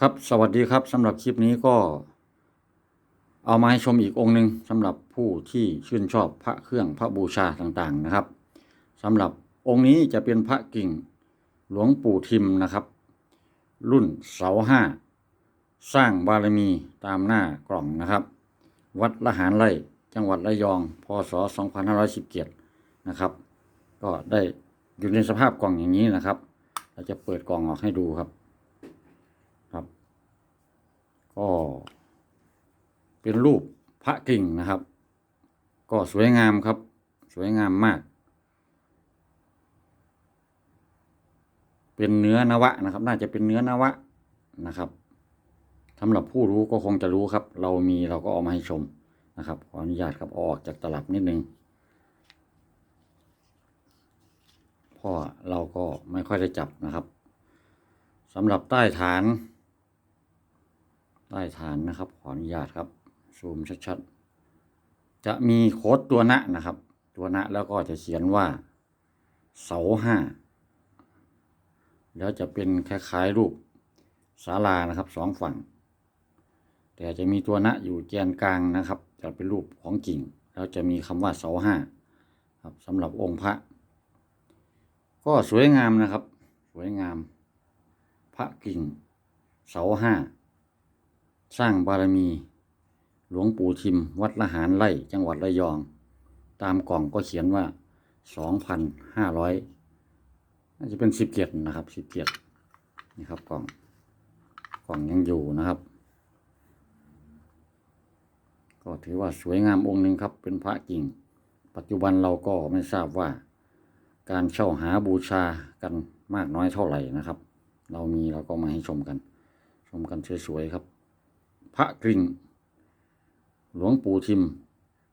ครับสวัสดีครับสำหรับคลิปนี้ก็ เอามาให้ชมอีกองค์หนึ่งสำหรับผู้ที่ชื่นชอบพระเครื่องพระบูชาต่างๆนะครับสำหรับองค์นี้จะเป็นพระกิ่งหลวงปู่ทิมนะครับ รุ่นเสาห้าสร้างบารมีตามหน้ากล่องนะครับ วัดละหารไร่จังหวัดระยองพศ2517นะครับ ก็ได้อยู่ในสภาพกล่องอย่างนี้นะครับ เราจะเปิดกล่องออกให้ดูครับครับ ก็เป็นรูปพระกิ่งนะครับ ก็สวยงามครับ สวยงามมาก เป็นเนื้อนวะนะครับ น่าจะเป็นเนื้อนวะนะครับสำหรับผู้รู้ก็คงจะรู้ครับ เรามีเราก็เอามาให้ชมนะครับขออนุญาตครับอออกจากตลับนิดนึงเพราะเราก็ไม่ค่อยได้จับนะครับสำหรับใต้ฐาน ใต้ฐานนะครับ ขออนุญาตครับ ซูมชัดๆ จะมีโค้ดตัวณนะครับ ตัวณแล้วก็จะเขียนว่า เสาห้าแล้วจะเป็นคล้ายๆรูปศาลานะครับสองฝั่ง แต่จะมีตัวณอยู่แกนกลางนะครับ จะเป็นรูปของกิ่ง แล้วจะมีคำว่าเสาห้าครับสำหรับองค์พระ ก็สวยงามนะครับ สวยงาม พระกิ่ง เสาห้า สร้างบารมี หลวงปู่ทิม วัดละหารไร่จังหวัดระยอง ตามกล่องก็เขียนว่าสองพันห้าร้อยน่าจะเป็นสิบเกียรนะครับสิบเกียรนี่ครับกล่องกล่องยังอยู่นะครับ ก็ถือว่าสวยงามองค์หนึ่งครับ เป็นพระกิ่ง ปัจจุบันเราก็ไม่ทราบว่า การเช่าหาบูชากันมากน้อยเท่าไหร่นะครับ เรามีเราก็มาให้ชมกัน ชมกันสวยๆครับ พระกริ่ง หลวงปู่ทิม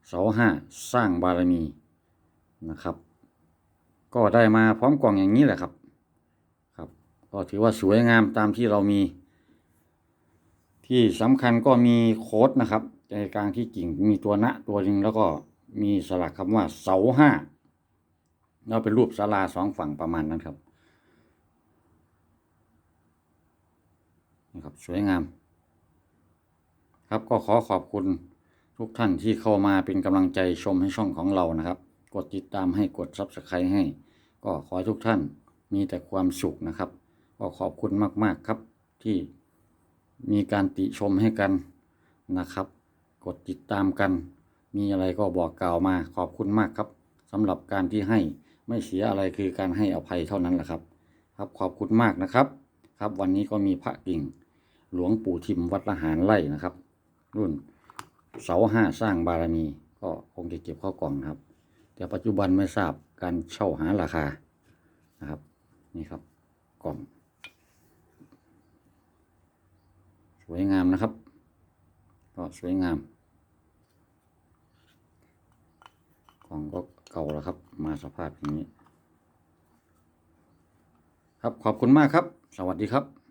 เสาห้าสร้างบารมีนะครับ ก็ได้มาพร้อมกล่องอย่างนี้แหละครับ ครับ ก็ถือว่าสวยงามตามที่เรามี ที่สำคัญก็มีโค้ดนะครับใจกลางที่กิ่งมีตัวณตัวหนึ่งแล้วก็มีสลักคำว่าเสาห้าแล้วเป็นรูปศาลาสองฝั่งประมาณนั้นครับนะครับ สวยงาม ครับก็ขอขอบคุณทุกท่านที่เข้ามาเป็นกำลังใจชมให้ช่องของเรานะครับ กดติดตามให้กด Subscribe ให้ ก็ขอทุกท่านมีแต่ความสุขนะครับ ก็ขอบคุณมากๆครับที่มีการติชมให้กันนะครับ กดติดตามกัน มีอะไรก็บอกกล่าวมาขอบคุณมากครับสำหรับการที่ให้ไม่เสียอะไรคือการให้อภัยเท่านั้นแหละครับ ครับขอบคุณมากนะครับ ครับวันนี้ก็มีพระกิ่ง หลวงปู่ทิมวัดละหารไร่นะครับ รุ่นเสาห้าสร้างบารมี ก็คงจะเก็บเข้ากล่องครับ แต่ปัจจุบันไม่ทราบการเช่าหาราคานะครับ นี่ครับกล่อง สวยงามนะครับ ก็สวยงาม กล่องก็เก่าแล้วครับ มาสภาพอย่างนี้ ครับขอบคุณมากครับ สวัสดีครับ